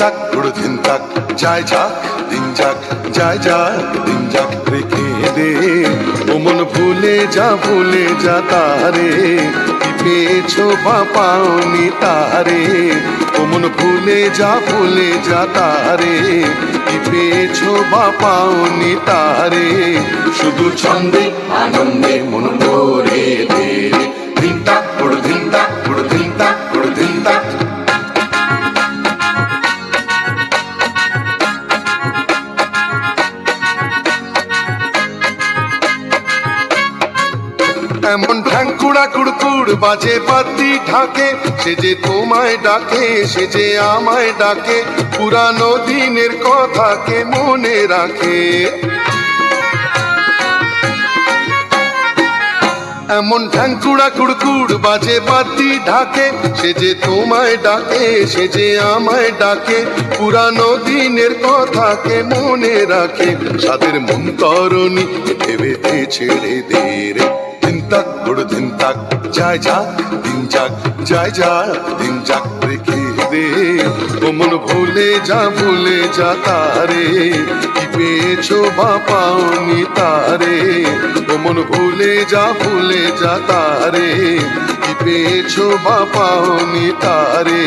যায় যাক, দিন যাক যায় যাক, দিন যাক রেখে দে। ও মন ভুলে যা ভুলে যা তারে পেয়েছ বা পাওনি তারে। ও মন ভুলে যা ভুলে যা তারে, কি পেয়েছ বা পাওনি তারে। শুধু ছন্দে, আনন্দে মন ভরে এমন ঢ্যাঙ্কুড়া কুড়কুড় বাজে বাতি ঢাকে, সে যে তোমায় ডাকে, সে যে আমায় ডাকে, পুরানো দিনের কথাকে মনে রাখে। এমন ঢ্যাঙ্কুড়া কুড়কুড় বাজে বাতি ঢাকে, সে যে তোমায় ডাকে, সে যে আমায় ডাকে, পুরানো দিনের কথাকে মনে রাখে। সাদের মন তরণী ভেবেতে ছেড়ে দে রে। তাক বড় দিন তাক যায় যাক, দিন যাক যায় যাক দিন যাক রেখে দে মন ভুলে যা ভুলে যা তারে, কি পেয়েছ বা পাওনি তারে? মন ভুলে যা ভুলে যা তারে, কি পেয়েছ বা পাওনি তারে?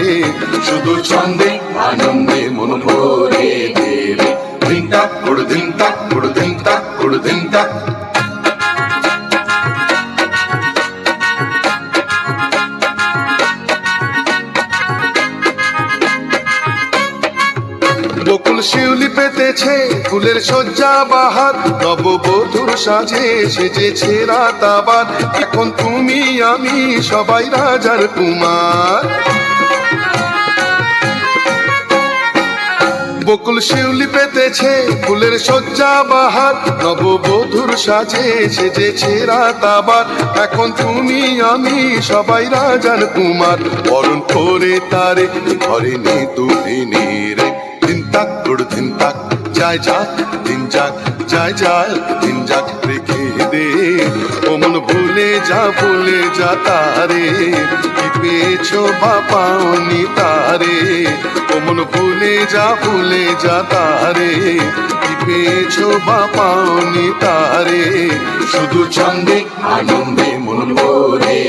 শুধু ছন্দে, আনন্দে মন ভরে দে দিন তাক বড় দিন তাক বড় দিন তাক বড় দিন তাক বকুল শিউলি পেতেছে, ফুলের শয্যা বাহার নববধূর সাজে সেজেছে রাত আবার এখন তুমি, আমি সবাই রাজার কুমার। বকুল শিউলি পেতেছে, ফুলের শয্যা বাহার নববধূর সাজে সেজেছে রাত আবার এখন তুমি, আমি সবাই রাজার কুমার। বরণ করে তারে, ঘরে নে তুলে রে তাক গুড় দিন তাক যায় যাক, দিন যাক যায় যায় দিন যাক, রেখে দে। ও মন ভুলে যা ভুলে যা তারে, কি পেয়েছ বা পাওনি তারে? ও মন ভুলে যা ভুলে যা তারে, কি পেয়েছ বা পাওনি তারে? শুধু ছন্দে আনন্দে মন ভরে